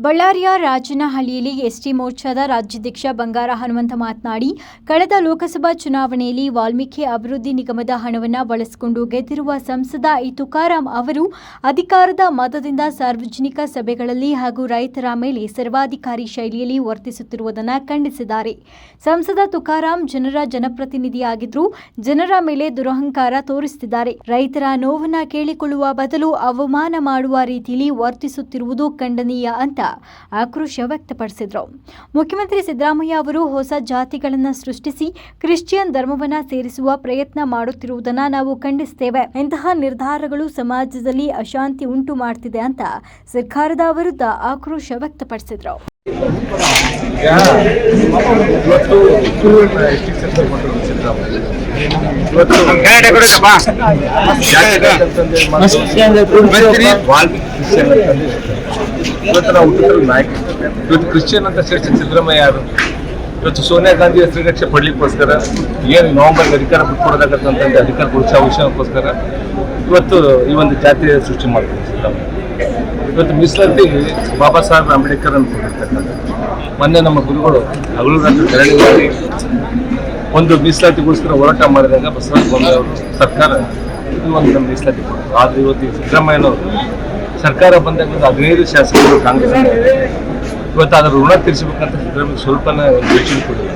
ಬಳ್ಳಾರಿಯ ರಾಜನಹಳ್ಳಿಯಲ್ಲಿ ಎಸ್ಟಿ ಮೋರ್ಚಾದ ರಾಜ್ಯಾಧ್ಯಕ್ಷ ಬಂಗಾರ ಹನುಮಂತ ಮಾತನಾಡಿ, ಕಳೆದ ಲೋಕಸಭಾ ಚುನಾವಣೆಯಲ್ಲಿ ವಾಲ್ಮೀಕಿ ಅಭಿವೃದ್ಧಿ ನಿಗಮದ ಹಣವನ್ನು ಬಳಸಿಕೊಂಡು ಗೆದ್ದಿರುವ ಸಂಸದ ಈ ತುಕಾರಾಂ ಅವರು ಅಧಿಕಾರದ ಮತದಿಂದ ಸಾರ್ವಜನಿಕ ಸಭೆಗಳಲ್ಲಿ ಹಾಗೂ ರೈತರ ಮೇಲೆ ಸರ್ವಾಧಿಕಾರಿ ಶೈಲಿಯಲ್ಲಿ ವರ್ತಿಸುತ್ತಿರುವುದನ್ನು ಖಂಡಿಸಿದ್ದಾರೆ. ಸಂಸದ ತುಕಾರಾಂ ಜನರ ಜನಪ್ರತಿನಿಧಿಯಾಗಿದ್ದರೂ ಜನರ ಮೇಲೆ ದುರಹಂಕಾರ ತೋರಿಸುತ್ತಿದ್ದಾರೆ. ರೈತರ ನೋವನ್ನ ಕೇಳಿಕೊಳ್ಳುವ ಬದಲು ಅವಮಾನ ಮಾಡುವ ರೀತಿಯಲ್ಲಿ ವರ್ತಿಸುತ್ತಿರುವುದು ಖಂಡನೀಯ ಅಂತ ಆಕ್ರೋಶ ವ್ಯಕ್ತಪಡಿಸಿದರು ಮುಖ್ಯಮಂತ್ರಿ ಸಿದ್ದರಾಮಯ್ಯ ಅವರು ಹೊಸ ಜಾತಿಗಳನ್ನು ಸೃಷ್ಟಿಸಿ ಕ್ರಿಶ್ಚಿಯನ್ ಧರ್ಮವನ್ನ ಸೇರಿಸುವ ಪ್ರಯತ್ನ ಮಾಡುತ್ತಿರುವುದನ್ನು ನಾವು ಖಂಡಿಸುತ್ತೇವೆ ಇಂತಹ ನಿರ್ಧಾರಗಳು ಸಮಾಜದಲ್ಲಿ ಅಶಾಂತಿ ಉಂಟು ಮಾಡ್ತಿದೆ ಅಂತ ಸರ್ಕಾರದ ವಿರುದ್ಧ ಆಕ್ರೋಶ ವ್ಯಕ್ತಪಡಿಸಿದರು ಇವತ್ತು ಇವತ್ತು ನಾವು ಹುಟ್ಟಿದ್ರು ನಾಯಕ ಇವತ್ತು ಕ್ರಿಶ್ಚಿಯನ್ ಅಂತ ಸೇರಿಸಿ ಸಿದ್ದರಾಮಯ್ಯ ಯಾರು? ಇವತ್ತು ಸೋನಿಯಾ ಗಾಂಧಿ ಶ್ರೀರಕ್ಷೆ ಪಡ್ಲಿಕ್ಕೋಸ್ಕರ, ಏನು ನವಂಬರ್ ಅಧಿಕಾರ ಬಿಟ್ಕೊಡೋದಾಗತ್ತಂತಂದ್ರೆ ಅಧಿಕಾರ ಕೊಡಿಸೋ ವಿಷಯಕ್ಕೋಸ್ಕರ ಇವತ್ತು ಈ ಒಂದು ಜಾತಿಯ ಸೃಷ್ಟಿ ಮಾಡ್ತಾರೆ ಸಿದ್ದರಾಮಯ್ಯ. ಇವತ್ತು ಮೀಸಲಾತಿ ಬಾಬಾ ಸಾಹೇಬ್ ಅಂಬೇಡ್ಕರ್ ಅಂತ ಮೊನ್ನೆ ನಮ್ಮ ಗುರುಗಳು ಹಗಲು ರಾತ್ರಿ ತೆರಳಿ ಒಂದು ಮೀಸಲಾತಿಗೋಸ್ಕರ ಹೋರಾಟ ಮಾಡಿದಾಗ ಬಸವರಾಜ ಬೊಮ್ಮಾಯಿ ಅವರು ಸರ್ಕಾರ ಇದು ಒಂದು ಮೀಸಲಾತಿ ಕೊಡ್ತಾರೆ ಆದರೆ ಇವತ್ತು ಸಿದ್ದರಾಮಯ್ಯನವರು ಸರ್ಕಾರ ಬಂದಾಗ ಹದಿನೈದು ಶಾಸಕರು ಕಾಂಗ್ರೆಸ್ ಇವತ್ತು ಅದರ ಋಣ ತೀರಿಸಬೇಕಂತ ಸಿದ್ದರಾಮಯ್ಯ ಸ್ವಲ್ಪನೇ ಒಂದು ಯೋಚನೆ ಕೊಡಿಲ್ಲ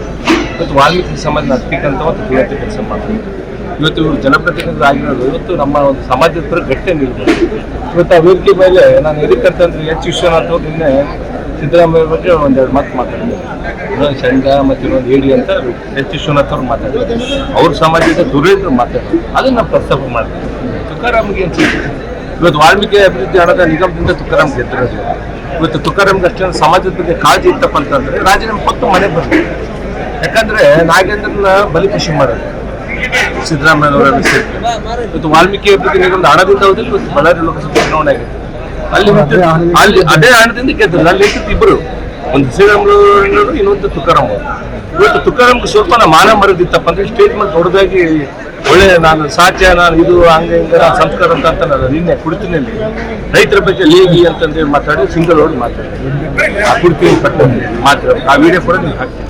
ಇವತ್ತು ವಾಲ್ಮೀಕಿ ಸಮಾಜ ಹತ್ತಿಕ್ಕಂತ ಒಂದು ಕ್ರಿಯಾತಿ ಕೆಲಸ ಮಾಡ್ತಾರೆ ಇವತ್ತು ಇವರು ಜನಪ್ರತಿನಿಧಿ ಆಗಿರೋದು ಇವತ್ತು ನಮ್ಮ ಒಂದು ಸಮಾಜದ ಹತ್ರ ಗಟ್ಟಿ ನಿಲ್ಬೋದು ಇವತ್ತು ವೇದಿಕೆ ಮೇಲೆ ನಾನು ಎದಕ್ಕಂತಂದ್ರೆ ಎಚ್ ವಿಶ್ವನಾಥ್ ಅವ್ರು ನಿನ್ನೆ ಸಿದ್ದರಾಮಯ್ಯ ಬಗ್ಗೆ ಒಂದೆರಡು ಮಾತು ಮಾತಾಡಿದ್ದೆ ಇನ್ನೊಂದು ಚಂಡ ಮತ್ತು ಇನ್ನೊಂದು ಏಡಿ ಅಂತ ಎಚ್ ವಿಶ್ವನಾಥ್ ಅವ್ರು ಮಾತಾಡಿದ್ದಾರೆ ಅವ್ರ ಸಮಾಜದ ದುರೇಂದ್ರ ಮಾತಾಡೋದು ಅದನ್ನು ಪ್ರಸ್ತಾಪ ಮಾಡ್ತೀವಿ ತುಕಾರಾಮ್ಗೆ ಏನು? ಇವತ್ತು ವಾಲ್ಮೀಕಿ ಅಭಿವೃದ್ಧಿ ಹಣದ ನಿಗಮದಿಂದ ತುಕಾರಾಮ್ ಗೆದ್ದಿರೋದು ಇವತ್ತು ತುಕಾರಾಮ್ಗೆ ಅಷ್ಟೊಂದು ಸಮಾಜದ ಬಗ್ಗೆ ಕಾಳಜಿ ಇತ್ತಪ್ಪ ಅಂತಂದ್ರೆ ರಾಜೀನಾಮೆ ಕೊಟ್ಟು ಮನೆ ಬರ್ತಾರೆ ಯಾಕಂದ್ರೆ ನಾಗೇಂದ್ರನ ಬಲಿಪಶು ಮಾಡೋದು. ಸಿದ್ದರಾಮಯ್ಯವರ ಇವತ್ತು ವಾಲ್ಮೀಕಿ ಅಭಿವೃದ್ಧಿ ನಿಗಮದ ಹಣದಿಂದ ಹೋದಲ್ಲಿ ಇವತ್ತು ಬಳ್ಳಾರಿ ಲೋಕಸಭೆ ಚುನಾವಣೆ ಆಗಿದೆ. ಅಲ್ಲಿ ಅಲ್ಲಿ ಅದೇ ಹಣದಿಂದ ಗೆದ್ದರು. ಅಲ್ಲಿ ಇಬ್ಬರು ಒಂದು ಶ್ರೀರಾಮುಲು ಇನ್ನೊಂದು ತುಕಾರಾಮ್ ಇವತ್ತು ತುಕಾರಾಮ್ಗೆ ಸ್ವಲ್ಪ ನಾನು ಮಾನ ಮರದಿತ್ತಪ್ಪ ಅಂದ್ರೆ ಸ್ಟೇಟ್ಮೆಂಟ್ ದೊಡ್ಡದಾಗಿ ಒಳ್ಳೆ ನಾನು ಸಾಧ್ಯ, ನಾನು ಇದು, ಹಂಗೆ, ಹಿಂಗೆ ಸಂಸ್ಕಾರ ಅಂತ ಅಂತ ನಾನು ನಿನ್ನೆ ಕುಡ್ತಿನಲ್ಲಿ ರೈತರ ಬಗ್ಗೆ ಲೇಗಿ ಅಂತಂದೇಳಿ ಮಾತಾಡಿ ಸಿಂಗಲ್ ರೋಡ್ ಮಾತಾಡಿ. ಆ ಕುಡ್ತೀನಿ ಪಟ್ಟಿ ಮಾತ್ರ. ಆ ವಿಡಿಯೋ ಕೂಡ ನೀವು ಹಾಕ್ತೀನಿ.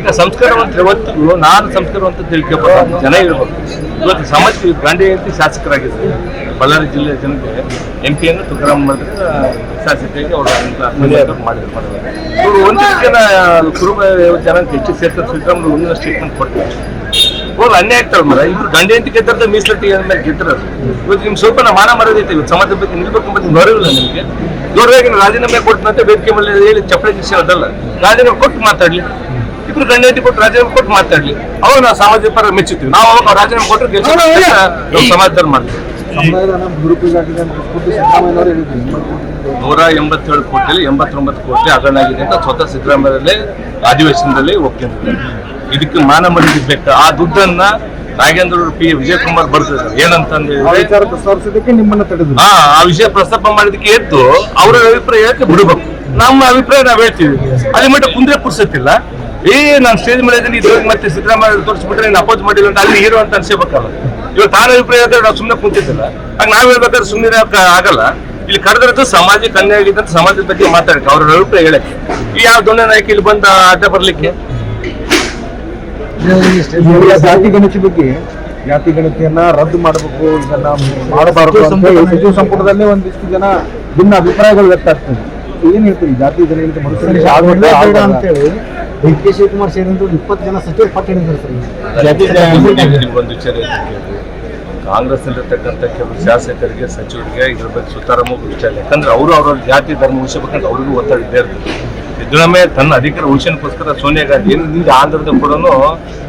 ಈಗ ಸಂಸ್ಕಾರವಂತ ಇವತ್ತು ನಾನು ಸಂಸ್ಕಾರವಂತ ತಿಳ್ಕೊಬೇಕು ಜನ ಇರ್ಬೇಕು. ಇವತ್ತು ಸಮಸ್ಯೆ ಗಾಂಧಿ ಜಯಂತಿ ಶಾಸಕರಾಗಿದ್ದಾರೆ. ಬಳ್ಳಾರಿ ಜಿಲ್ಲೆಯ ಜನತೆ ಎಂ ಪಿಯನ್ನು ತುಕಾರಾಮ್ ಮಾಡಿದ್ರೆ ಶಾಸಕರಿಗೆ ಅವರು ಮಾಡಿದ್ರು ಮಾಡಿದ್ರು. ಇವರು ಒಂದು ಜನ ಕುರುಬ ಜನಕ್ಕೆ ಹೆಚ್ಚು ಸೇರ್ತಾರೆ. ಸಿದ್ದರಾಮಯ್ಯ ಒಂದಿನ ಸ್ಟೇಟ್ಮೆಂಟ್ ಕೊಡ್ತಾರೆ ಅವ್ರು ಅನ್ಯಾಯ ಆಗ್ತಾರೆ ಮರ ಇವ್ರು ಗಂಡ ಹೆಂಡತಿ ಗೆದ್ದರದ ಮೀಸಲಾತಿ ಮೇಲೆ ಗೆದ್ದಿರೋದು ಇವತ್ತು ನಿಮ್ಗೆ ಸ್ವಲ್ಪ ಮಾನ ಮರದೈತೆ ಇವತ್ತು ಸಮಾಜದ ಬಗ್ಗೆ ನಿಲ್ಬೇಕು ಅಂತ ಗೌರವಿಲ್ಲ ನಿಮಗೆ ನಾನು ರಾಜೀನಾಮೆ ಕೊಟ್ಟಂತೆ ಬೇಡಿಕೆ ಮೇಲೆ ಹೇಳಿ ಚಪ್ಪಳೆ ಜಿಸಿ ಅದಲ್ಲ. ರಾಜೀನಾಮೆ ಕೊಟ್ಟು ಮಾತಾಡ್ಲಿ. ಇಬ್ರು ಗಂಡ ಹೆಂಡತಿ ಕೊಟ್ಟು ರಾಜೀನಾಮೆ ಕೊಟ್ಟು ಮಾತಾಡ್ಲಿ. ಅವಾಗ ನಾವು ಸಮಾಜದ ಪರ ಮೆಚ್ಚುತ್ತೀವಿ. ನಾವು ಅವಾಗ ರಾಜೀನಾಮೆ ಕೊಟ್ಟರೆ ನಾವು ಸಮಾಜದಲ್ಲಿ ಮಾಡ್ತೀವಿ ನೂರ ಎಂಬತ್ತೇಳು ಕೋಟಿಯಲ್ಲಿ ಎಂಬತ್ತೊಂಬತ್ತು ಕೋಟಿ ಹಗರಣ ಆಗಿದೆ ಅಂತ ಸ್ವತಃ ಸಿದ್ದರಾಮಯ್ಯರಲ್ಲೇ ಅಧಿವೇಶನದಲ್ಲಿ ಒಪ್ಕೊಂಡಿದ್ದಾರೆ ಇದಕ್ಕೆ ಮಾನ ಮರ್ಯಾದೆ ಬೇಕು? ಆ ದುಡ್ಡನ್ನ ನಾಗೇಂದ್ರ ಪಿ ವಿಜಯಕುಮಾರ್ ಬರ್ತಿದ್ದಾರೆ ಏನಂತಂದ್ರೆ ಹಾ ಆ ವಿಷಯ ಪ್ರಸ್ತಾಪ ಮಾಡಿದಕ್ಕೆ ಎದ್ದು ಅವರ ಅಭಿಪ್ರಾಯ ಹೇಳಕ್ಕೆ ಬಿಡಬೇಕು? ನಮ್ಮ ಅಭಿಪ್ರಾಯ ನಾವ್ ಹೇಳ್ತೀವಿ. ಅಲ್ಲಿ ಮಟ್ಟ ಕುಂದ್ರೆ ಪುರ್ಸತ್ತಿಲ್ಲ. ಏ ನಾನು ಸ್ಟೇಜ್ ಮೇಲೆ ಇದ್ದೀನಿ ಇದ್ರಾಗ ಮತ್ತೆ ಸಿದ್ದರಾಮಯ್ಯ ತೋರಿಸ್ಬಿಟ್ರೆ ನೀನು ಅಪೋಸ್ ಮಾಡಿಲ್ಲ ಅಂತ ಅಲ್ಲಿ ಹೀರೋ ಅಂತ ಅನ್ಸಬೇಕಲ್ಲ ಇವಾಗ ತಾನ ಅಭಿಪ್ರಾಯ ನಾವು ಸುಮ್ಮನೆ ಕುಂತಿದ್ದಿಲ್ಲ. ಹಾಗೆ ನಾವ್ ಹೇಳ್ಬೇಕಾದ್ರೆ ಸುಮ್ಮನೆ ಆಗಲ್ಲ. ಇಲ್ಲಿ ಕರೆದ್ರದ್ದು ಸಮಾಜಕ್ಕೆ ಅನ್ಯಾಯ ಆಗಿದೆ ಅಂತ ಸಮಾಜದ ಬಗ್ಗೆ ಮಾತಾಡಕ್ಕೆ ಅವ್ರ ಅಭಿಪ್ರಾಯ ಹೇಳಕ್ಕೆ ಈ ಯಾವ ದೊಣ್ಣೆ ನಾಯಕ ಇಲ್ಲಿ ಬಂದ ಅಡ್ಡ ಬರ್ಲಿಕ್ಕೆ? ಜಾತಿ ಗಣತಿ ಬಗ್ಗೆ ಜಾತಿ ಗಣತಿಯನ್ನ ರದ್ದು ಮಾಡಬೇಕು ಇದನ್ನ ಮಾಡಬಾರದು ಸಚಿವ ಸಂಪುಟದಲ್ಲೇ ಒಂದಿಷ್ಟು ಜನ ಭಿನ್ನ ಅಭಿಪ್ರಾಯಗಳು ವ್ಯಕ್ತ ಆಗ್ತದೆ. ಏನ್ ಹೇಳ್ತೀರಿ? ಜಾತಿ ಜನ ಅಂತ ಹೇಳಿ ಡಿ ಕೆ ಶಿವಕುಮಾರ್ ಸೇರಿದಂತೆ ಒಂದು ಇಪ್ಪತ್ತು ಜನ ಸಚಿವ ಪಟ್ಟು ಸರ್ ವಿಚಾರ. ಕಾಂಗ್ರೆಸ್ ಇರ್ತಕ್ಕಂಥ ಕೆಲವು ಶಾಸಕರಿಗೆ ಸಚಿವರಿಗೆ ಇದ್ರ ಬಗ್ಗೆ ಸುತಾರಾಮ ವಿಚಾರ. ಯಾಕಂದ್ರೆ ಅವರು ಅವರ ಜಾತಿ ಧರ್ಮ ಉಳಿಸಬೇಕಂತ ಅವ್ರಿಗೂ ಒತ್ತಡ ಇದ್ದೇ ಇರ್ತದೆ ಸಿದ್ದರಾಮಯ್ಯ ತನ್ನ ಅಧಿಕಾರ ಉಳಿಸೋಕ್ಕೋಸ್ಕರ ಸೋನಿಯಾ ಗಾಂಧಿ ಏನು ಆಂಧ್ರದ ಕೂಡ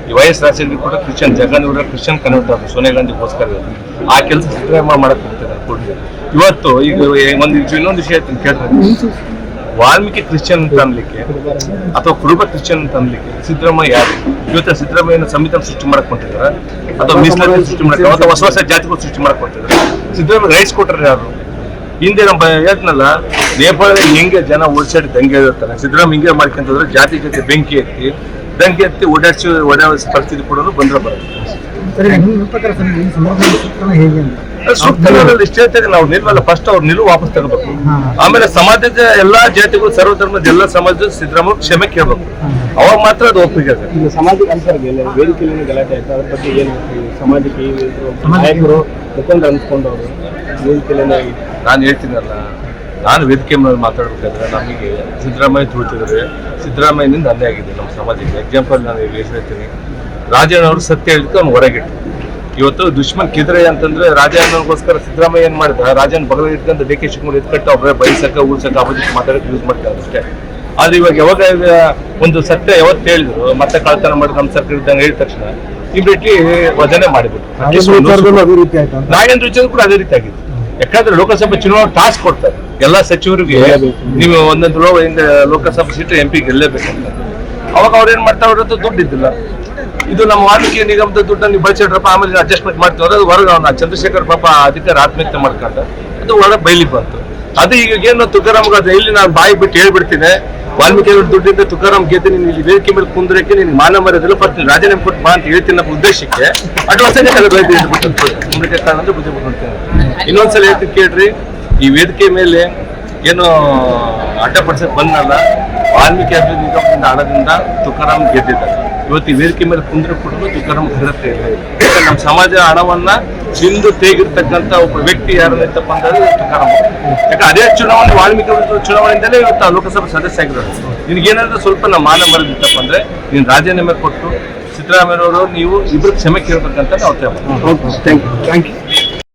ಈ ವಯಸ್ಸು ರಾಜ್ಯದಲ್ಲಿ ಕೂಡ Christian Jagan Christian convert Sonia ಗಾಂಧಿಗೋಸ್ಕರ ಆ ಕೆಲಸ ಸಿದ್ದರಾಮಯ್ಯ ಮಾಡಕ್ಕೆ ಹೋಗ್ತಾರೆ ಇವತ್ತು ಈಗ ಒಂದು ಇನ್ನೊಂದು ವಿಷಯ ಕೇಳ್ತೀನಿ. ವಾಲ್ಮೀಕಿ ಕ್ರಿಶ್ಚಿಯನ್ ಅಂತ ಅಥವಾ ಕುರುಬ ಕ್ರಿಶ್ಚಿಯನ್ ಅಂತ ಸಿದ್ದರಾಮಯ್ಯ ಯಾರು? ಇವತ್ತು ಸಿದ್ದರಾಮಯ್ಯನ ಸಂವಿಧಾನ ಸೃಷ್ಟಿ ಮಾಡಕ್ ಅಥವಾ ಮೀಸಲಾತಿ ಸೃಷ್ಟಿ ಮಾಡಕ್ ಅಥವಾ ಹೊಸ ಹೊಸ ಜಾತಿಗಳು ಸೃಷ್ಟಿ ಮಾಡಕ್ ಸಿದ್ದರಾಮಯ್ಯ ರೈಸ್ ಕೊಟ್ಟರೆ ಯಾರು? ಹಿಂದೆ ನಮ್ಮ ಹೇಳ್ತನಲ್ಲ ನೇಪಾಳದಲ್ಲಿ ಹೆಂಗೆ ಜನ ಓಡಿಸಾಡಿ ದಂಗೆ ಇರ್ತಾರೆ ಸಿದ್ದರಾಮಯ್ಯ ಹಿಂಗೆ ಮಾಡ್ಕೊಂತಂದ್ರೆ ಜಾತಿ ಜೊತೆ ಬೆಂಕಿ ಎತ್ತಿ ದಂಗೆ ಎತ್ತಿ ಓಡಾಡಿಸಿ ಓಡಾಡಿಸಿ ಪರಿಸ್ಥಿತಿ ಕೂಡ ಬಂದ್ರೆ ಬರುತ್ತೆ. ಸರಿ ನಿಶ್ಚಯತೆಗೆ ನಾವು ನಿಲ್ವಲ್ಲ ಫಸ್ಟ್ ಅವ್ರ ನಿಲುವು ವಾಪಸ್ ತಗೋಬೇಕು. ಆಮೇಲೆ ಸಮಾಜದ ಎಲ್ಲಾ ಜಾತಿಗಳು ಸರ್ವ ಧರ್ಮದ ಎಲ್ಲ ಸಮಾಜದ ಸಿದ್ದರಾಮಯ್ಯ ಕ್ಷಮೆ ಕೇಳ್ಬೇಕು. ಅವಾಗ ಮಾತ್ರ ಅದು ಒಪ್ಪಿಗೆ ಸಮಾಜಕ್ಕೆ ವೇದಿಕೆಯಲ್ಲಿ ಗಲಾಟೆ ಆಯ್ತು. ಅದ್ರ ಬಗ್ಗೆ ಏನು? ಸಮಾಜಕ್ಕೆ ನಾಯಕರು ಅನ್ಸ್ಕೊಂಡವರು ವೇದಿಕೆಯಲ್ಲಿ ನಾನು ಹೇಳ್ತೀನಲ್ಲ ನಾನು ವೇದಿಕೆ ಮೇಲೆ ಮಾತಾಡ್ಬೇಕಾದ್ರೆ ನಮಗೆ ಸಿದ್ದರಾಮಯ್ಯ ತುಳಿತಿದ್ರೆ ಸಿದ್ದರಾಮಯ್ಯನಿಂದ ಅನ್ಯಾಯ ಆಗಿದೆ ನಮ್ಮ ಸಮಾಜಕ್ಕೆ. ಎಕ್ಸಾಂಪಲ್ ನಾನು ಹೇಳ್ತೀನಿ. ರಾಜಣ್ಣ ಅವರು ಸತ್ಯ ಹೇಳಿದ್ದು ಅವ್ನು ಹೊರಗಿಟ್ಟು ಇವತ್ತು ದುಶ್ಮನ್ ಕಿದ್ರೆ ಅಂತಂದ್ರೆ ರಾಜಣ್ಣಗೋಸ್ಕರ ಸಿದ್ದರಾಮಯ್ಯ ಏನ್ ಮಾಡಿದ? ರಾಜನ್ ಬಗಲ ಇಟ್ಕೊಂಡು ಡಿ ಕೆ ಶಿವಕುಮಾರ್ ಎತ್ಕಟ್ಟು ಅವ್ರೆ ಬಯಸಕ ಉಳ್ಸಕ್ಕ ಅಪೋಸಿಟ್ ಮಾತಾಡಕ್ಕೆ ಯೂಸ್ ಮಾಡ್ತಾರೆ ಅಷ್ಟೇ. ಆದ್ರೆ ಇವಾಗ ಯಾವಾಗ ಒಂದು ಸತ್ಯ ಯಾವತ್ತು ಹೇಳಿದ್ರು ಮತ್ತೆ ಕಳ್ತನ ಮಾಡಿ ನಮ್ಮ ಸರ್ಕಾರ ಇದ್ದಂಗೆ ಹೇಳಿದ ತಕ್ಷಣ ಇಮಿಡಿಯೇಟ್ಲಿ ವಜನೆ ಮಾಡಿದ್ರು. ನಾಗೇಂದ್ರ ವಿಚಾರ ಕೂಡ ಅದೇ ರೀತಿ ಆಗಿದೆ ಯಾಕಂದ್ರೆ ಲೋಕಸಭೆ ಚುನಾವಣೆ ಟಾಸ್ಕ್ ಕೊಡ್ತಾರೆ. ಎಲ್ಲಾ ಸಚಿವರಿಗೆ ನೀವು ಒಂದೊಂದು ಲೋಕಸಭಾ ಸೀಟ್ ಎಂ ಪಿ ಗೆಲ್ಲೇಬೇಕಂತ ಅವಾಗ ಅವ್ರು ಏನ್ ಮಾಡ್ತಾರೆ ಇರೋದು ದುಡ್ಡು ಇದ್ದಿಲ್ಲ ಇದು ನಮ್ಮ ವಾಲ್ಮೀಕಿ ನಿಗಮದ ದುಡ್ಡನ್ನು ನೀವು ಬಳಸಿಡ್ರಪ್ಪ ಆಮೇಲೆ ಅಡ್ಜಸ್ಟ್ಮೆಂಟ್ ಮಾಡ್ತೀವಿ. ಅದು ಹೊರಗೆ ಅವನ ಚಂದ್ರಶೇಖರ್ ಪಾಪ ಅಧಿಕಾರ ಆತ್ಮಹತ್ಯೆ ಮಾಡ್ಕೊಂಡ ಅದು ಒಳಗೆ ಬೈಲಿ ಬಂತು. ಅದು ಈಗ ಏನು ತುಕಾರಾಮ್ಗೆ ಅದು ಇಲ್ಲಿ ನಾನು ಬಾಯಿ ಬಿಟ್ಟು ಹೇಳ್ಬಿಡ್ತೀನಿ. ವಾಲ್ಮೀಕಿ ದುಡ್ಡಿಂದ ತುಕಾರಾಮ್ ಗೆದ್ದು ನೀನು ಇಲ್ಲಿ ವೇದಿಕೆ ಮೇಲೆ ಕುಂದ್ರಕ್ಕೆ ನೀನು ಮಾನ ಮರ್ಯಾದೆಲ್ಲ ಬರ್ತೀನಿ ರಾಜೀನಾಮೆ ಕೊಟ್ಟು ಬಾ ಅಂತ ಹೇಳ್ತೀನಿ ನಮ್ಮ ಉದ್ದೇಶಕ್ಕೆ ಅಡ್ವಾನ್ಸ್ ಮುಂದಕ್ಕೆ ಕಾರಣಂದ್ರೆ ಬುದ್ಧಿ ಬಿಟ್ಬಿಡ್ತೇನೆ ಇನ್ನೊಂದ್ಸಲ ಹೇಳ್ತೀನಿ ಕೇಳ್ರಿ, ಈ ವೇದಿಕೆ ಮೇಲೆ ಏನು ಅಡ್ಡಪಡಿಸಕ್ ಬಂದಲ್ಲ ವಾಲ್ಮೀಕಿ ಅಭಿವೃದ್ಧಿ ನಿಗಮದಿಂದ ಹಣದಿಂದ ತುಕಾರಾಮ್ ಗೆದ್ದಿದ್ದಾರೆ. ಇವತ್ತು ವೇದಿಕೆ ಮೇಲೆ ಕುಂದ್ರೆ ಕೊಡಲು ತುಕಾರಾಮ್ ಘನತೆ ಇಲ್ಲ ನಮ್ಮ ಸಮಾಜ ಹಣವನ್ನ ಸಿಂಧು ತೇಗಿರ್ತಕ್ಕಂಥ ಒಬ್ಬ ವ್ಯಕ್ತಿ ಯಾರನ್ನೈತಪ್ಪ ಅಂದ್ರೆ ತುಕಾರಾಮ್ ಯಾಕೆ ಅದೇ ಚುನಾವಣೆ, ವಾಲ್ಮೀಕಿ ಚುನಾವಣೆಯಿಂದಲೇ ಇವತ್ತು ಲೋಕಸಭಾ ಸದಸ್ಯ ಆಗಿರೋದು ನಿನಗೇನಾದ್ರೂ ಸ್ವಲ್ಪ ನಮ್ಮ ಮಾನ ಮರದಿತ್ತಪ್ಪ ಅಂದ್ರೆ ನೀನು ರಾಜೀನಾಮೆ ಕೊಟ್ಟು ಸಿದ್ದರಾಮಯ್ಯವರು ನೀವು ಇಬ್ರು ಕ್ಷಮೆ ಕೇಳ್ಬೇಕಂತ ನಾವು ಥ್ಯಾಂಕ್ ಯು ಥ್ಯಾಂಕ್ ಯು